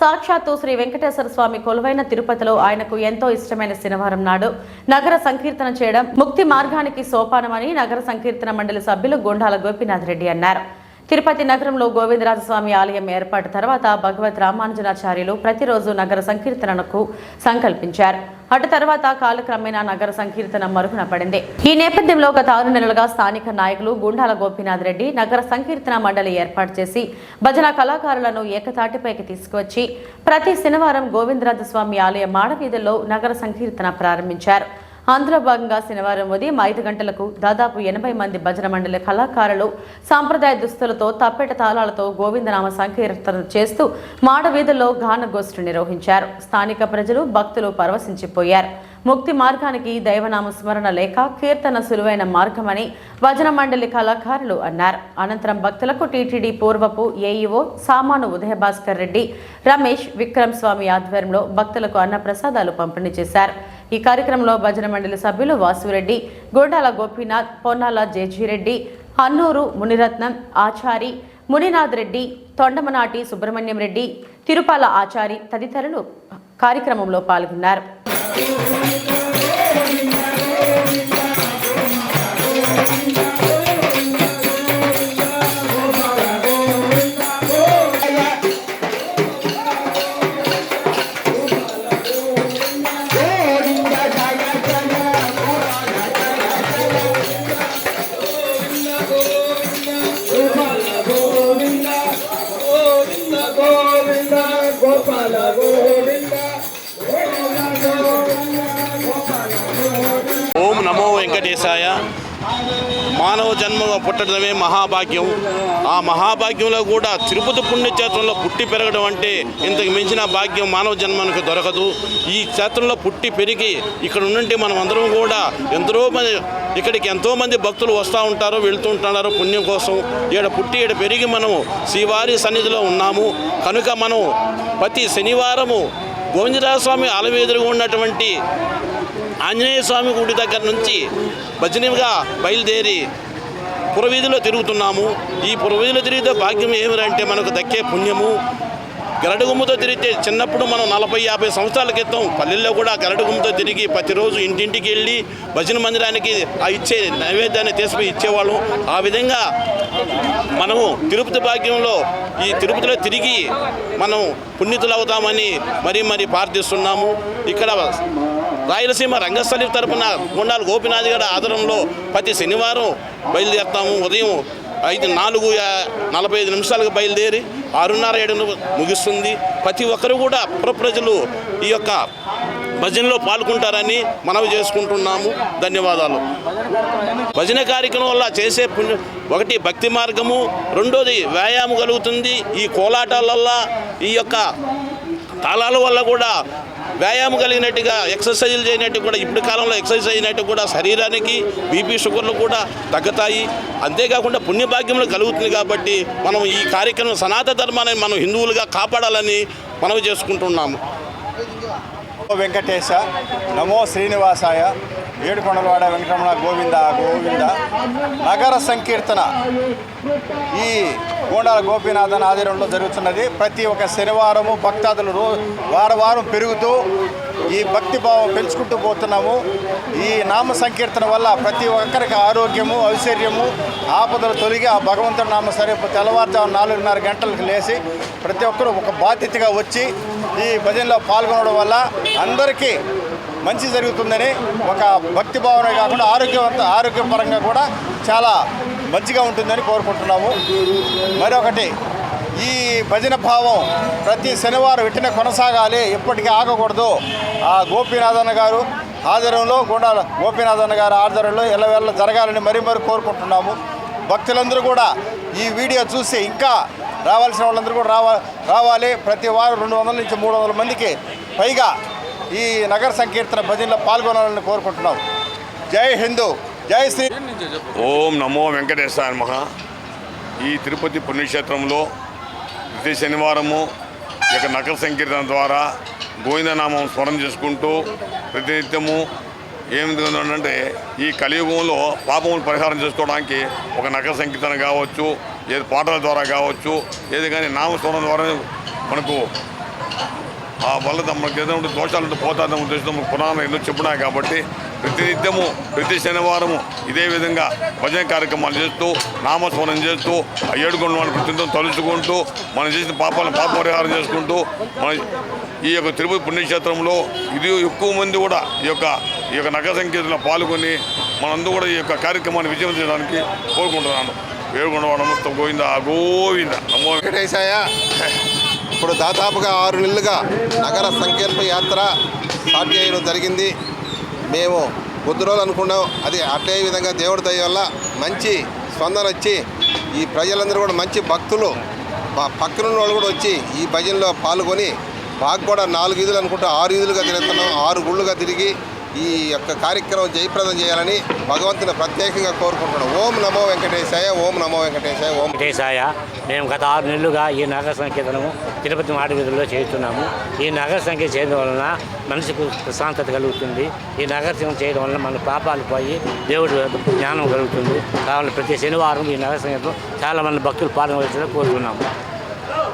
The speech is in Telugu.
సాక్షాత్తు శ్రీ వెంకటేశ్వర స్వామి కొలువైన తిరుపతిలో ఆయనకు ఎంతో ఇష్టమైన శనివారం నాడు నగర సంకీర్తన చేయడం ముక్తి మార్గానికి సోపానమని నగర సంకీర్తన మండలి సభ్యులు గుండాల గోపీనాథ్ రెడ్డి అన్నారు. తిరుపతి నగరంలో గోవిందరాజస్వామి ఆలయం ఏర్పాటు తర్వాత భగవత్ రామానుజనాచార్యులు ప్రతిరోజు నగర సంకీర్తనకు సంకల్పించారు. అటు తర్వాత కాలక్రమేణా నగర సంకీర్తన మరుగున పడింది. ఈ నేపథ్యంలో గత ఆరు నెలలుగా స్థానిక నాయకులు గుండాల గోపీనాథ్ రెడ్డి నగర సంకీర్తన మండలి ఏర్పాటు చేసి భజన కళాకారులను ఏకతాటిపైకి తీసుకువచ్చి ప్రతి శనివారం గోవిందరాజస్వామి ఆలయ మాడవీధుల్లో నగర సంకీర్తన ప్రారంభించారు. అందులో భాగంగా శనివారం ఉదయం ఐదు గంటలకు దాదాపు ఎనభై మంది భజన మండలి కళాకారులు సాంప్రదాయ దుస్తులతో తప్పెట తాళాలతో గోవిందనామ సంకీర్తన చేస్తూ మాడవీధుల్లో గానగోష్ఠి నిర్వహించారు. స్థానిక ప్రజలు భక్తులు పరవశించిపోయారు. ముక్తి మార్గానికి దైవనామ స్మరణ లేక కీర్తన సులువైన మార్గమని భజన మండలి కళాకారులు అన్నారు. అనంతరం భక్తులకు టీటీడీ పూర్వపు ఏఈఓ సామాను ఉదయభాస్కర్ రెడ్డి రమేష్ విక్రమ్ స్వామి ఆధ్వర్యంలో భక్తులకు అన్నప్రసాదాలు పంపిణీ చేశారు. ఈ కార్యక్రమంలో భజన మండలి సభ్యులు వాసురెడ్డి గోడాల గోపీనాథ్ పొన్నాల జేజీరెడ్డి అన్నూరు మునిరత్నం ఆచారి మునినాథ్ రెడ్డి తొండమనాటి సుబ్రహ్మణ్యం రెడ్డి తిరుపాల ఆచారి తదితరులు కార్యక్రమంలో పాల్గొన్నారు. గోపాల గోవింద ఓం నమో వెంకటేశాయ. మానవ జన్మ పుట్టడమే మహాభాగ్యం. ఆ మహాభాగ్యంలో కూడా తిరుపతి పుణ్యక్షేత్రంలో పుట్టి పెరగడం అంటే ఇంతకు మించిన భాగ్యం మానవ జన్మనికి దొరకదు. ఈ క్షేత్రంలో పుట్టి పెరిగి ఇక్కడ ఉన్నంటే మనం అందరం కూడా ఎందరో ఇక్కడికి ఎంతో మంది భక్తులు వస్తూ ఉంటారు వెళ్తూ ఉంటున్నారు పుణ్యం కోసం. ఈడ పుట్టి ఈడ పెరిగి మనము శ్రీవారి సన్నిధిలో ఉన్నాము. కనుక మనం ప్రతి శనివారము గోవిందరాజస్వామి ఆలయం ఎదురుగా ఉన్నటువంటి ఆంజనేయ స్వామి గుడి దగ్గర నుంచి భజనగా బయలుదేరి పురవీధిలో తిరుగుతున్నాము. ఈ పురవీధిలో తిరిగితే భాగ్యం ఏమిరంటే మనకు దక్కే పుణ్యము. గరడుగుమ్మతో తిరిగితే చిన్నప్పుడు మనం నలభై యాభై సంవత్సరాల క్రితం పల్లెల్లో కూడా గరడుగుమ్మతో తిరిగి ప్రతిరోజు ఇంటింటికి వెళ్ళి భజన మందిరానికి ఆ ఇచ్చే నైవేద్యాన్ని తీసుకుని ఇచ్చేవాళ్ళం. ఆ విధంగా మనము తిరుపతి భాగ్యంలో ఈ తిరుపతిలో తిరిగి మనం పుణ్యతులు అవుతామని మరీ మరీ ప్రార్థిస్తున్నాము. ఇక్కడ రాయలసీమ రంగస్థలి తరపున గుండాల గోపినాథ్ గారి ఆధారంలో ప్రతి శనివారం బయలుదేరుతాము. ఉదయం ఐదు నాలుగు నలభై ఐదు నిమిషాలకు బయలుదేరి ఆరున్నర ఏడు ముగిస్తుంది. ప్రతి ఒక్కరు కూడా పుర ప్రజలు ఈ యొక్క భజనలో పాల్గొంటారని మనవి చేసుకుంటున్నాము. ధన్యవాదాలు. భజన కార్యక్రమం వల్ల చేసే పుణ్య ఒకటి భక్తి మార్గము రెండోది వ్యాయామం కలుగుతుంది. ఈ కోలాటాల వల్ల ఈ యొక్క తాళాల వల్ల కూడా వ్యాయామం కలిగినట్టుగా ఎక్సర్సైజులు చేయనట్టు కూడా ఇప్పుడు కాలంలో ఎక్సర్సైజ్ అయినట్టు కూడా శరీరానికి బీపీ షుగర్లు కూడా తగ్గుతాయి. అంతేకాకుండా పుణ్యభాగ్యములు కలుగుతుంది కాబట్టి మనం ఈ కార్యక్రమం సనాతన ధర్మాన్ని మనం హిందువులుగా కాపాడాలని మనవి చేసుకుంటున్నాము. వెంకటేశ నమో శ్రీనివాసాయ ఏడుకొండలవాడ వెంకటరమణ గోవింద గోవింద. నగర సంకీర్తన. ఈ గోండాల గోపీనాథన్ ఆధ్వర్యంలో జరుగుతున్నది. ప్రతి ఒక్క శనివారము భక్తాదులు రో వారం వారం పెరుగుతూ ఈ భక్తి భావం పెంచుకుంటూ పోతున్నాము. ఈ నామ సంకీర్తన వల్ల ప్రతి ఒక్కరికి ఆరోగ్యము ఐశ్వర్యము ఆపదలు తొలగి ఆ భగవంతుడి నామ సరే తెల్లవారుజాము నాలుగున్నర గంటలకు లేచి ప్రతి ఒక్కరూ ఒక బాధ్యతగా వచ్చి ఈ భజనలో పాల్గొనడం వల్ల అందరికీ మంచి జరుగుతుందని ఒక భక్తి భావన కాకుండా ఆరోగ్యవంత ఆరోగ్యపరంగా కూడా చాలా మంచిగా ఉంటుందని కోరుకుంటున్నాము. మరొకటి ఈ భజన భావం ప్రతి శనివారం ఇట్టిన కొనసాగాలి ఎప్పటికీ ఆగకూడదు. ఆ గోపీనాథన్న గారు ఆధ్వర్యంలో గుండాల గోపీనాథన్న గారి ఆధ్వర్యంలో ఎల్లవేళ జరగాలని మరీ మరీ కోరుకుంటున్నాము. భక్తులందరూ కూడా ఈ వీడియో చూసి ఇంకా రావాల్సిన వాళ్ళందరూ కూడా రావా రావాలి. ప్రతి వారం రెండు వందల నుంచి మూడు వందల మందికి పైగా ఈ నగర సంకీర్తన భజనలో పాల్గొనాలని కోరుకుంటున్నాం. జై హిందూ జై శ్రీ ఓం నమో వెంకటేశ్వర మహా ఈ తిరుపతి పుణ్యక్షేత్రంలో ప్రతి శనివారము ఇక నగర సంకీర్తన ద్వారా గోవిందనామం స్మరణ చేసుకుంటూ ప్రతినిత్యము ఏమిటి ఈ కలియుగంలో పాపములు పరిహారం చేసుకోవడానికి ఒక నగర సంకీర్తన కావచ్చు ఏది పాటల ద్వారా కావచ్చు ఏది కానీ నామస్మరణ ద్వారా మనకు ఆ వల్ల మనకి ఏదైనా దోషాలు ఉంటే పోతాదన్న ఉద్దేశంతో మన పురాణం ఎన్నో చెప్పినాయి కాబట్టి ప్రతినిత్యము ప్రతి శనివారము ఇదే విధంగా భజన కార్యక్రమాలు చేస్తూ నామస్మరణ చేస్తూ ఆ ఏడుకొండ వాళ్ళ ప్రతినిత్యం తలుచుకుంటూ మనం చేసిన పాపాలను పాప పరిహారం చేసుకుంటూ మన ఈ యొక్క తిరుపతి పుణ్యక్షేత్రంలో ఇది ఎక్కువ మంది కూడా ఈ యొక్క ఈ యొక్క నగర సంకేతంలో పాల్గొని మనందరూ కూడా ఈ యొక్క కార్యక్రమాన్ని విజయం చేయడానికి కోరుకుంటున్నాను. ఏడుకొండ మొత్తం గోవింద గోవింద. అమ్మో. వెంకటేశాయ ఇప్పుడు దాదాపుగా ఆరు నెలలుగా నగర సంకీర్ణ యాత్ర స్టార్ట్ చేయడం జరిగింది. మేము కొద్ది రోజులు అనుకున్నాం అది అట్టే విధంగా దేవుడి దయ వల్ల మంచి స్పందన వచ్చి ఈ ప్రజలందరూ కూడా మంచి భక్తులు పక్కన పక్కనున్న వాళ్ళు కూడా వచ్చి ఈ భజనలో పాల్గొని మాకు కూడా నాలుగు ఈదులు అనుకుంటా ఆరు ఈదులుగా తిరుగుతున్నాం ఆరు గుళ్ళుగా తిరిగి ఈ యొక్క కార్యక్రమం జయప్రదం చేయాలని భగవంతుని ప్రత్యేకంగా కోరుకుంటున్నాం ఓం నమో వెంకటేశాయ ఓం నమో వెంకటేశాయ ఓం వెంకటేశాయ. మేము గత ఆరు నెలలుగా ఈ నగర సంకీర్తనము తిరుపతి మాటి వీధుల్లో చేస్తున్నాము. ఈ నగర సంఖ్య చేయడం వలన మనసుకు ప్రశాంతత కలుగుతుంది. ఈ నగర సంఖ్య చేయడం వలన మన పాపాలు పోయి దేవుడు జ్ఞానం కలుగుతుంది. కావాలి ప్రతి శనివారం ఈ నగర సంఖ్యలో చాలా మంది భక్తులు పాల్గొనాలని కోరుకున్నాము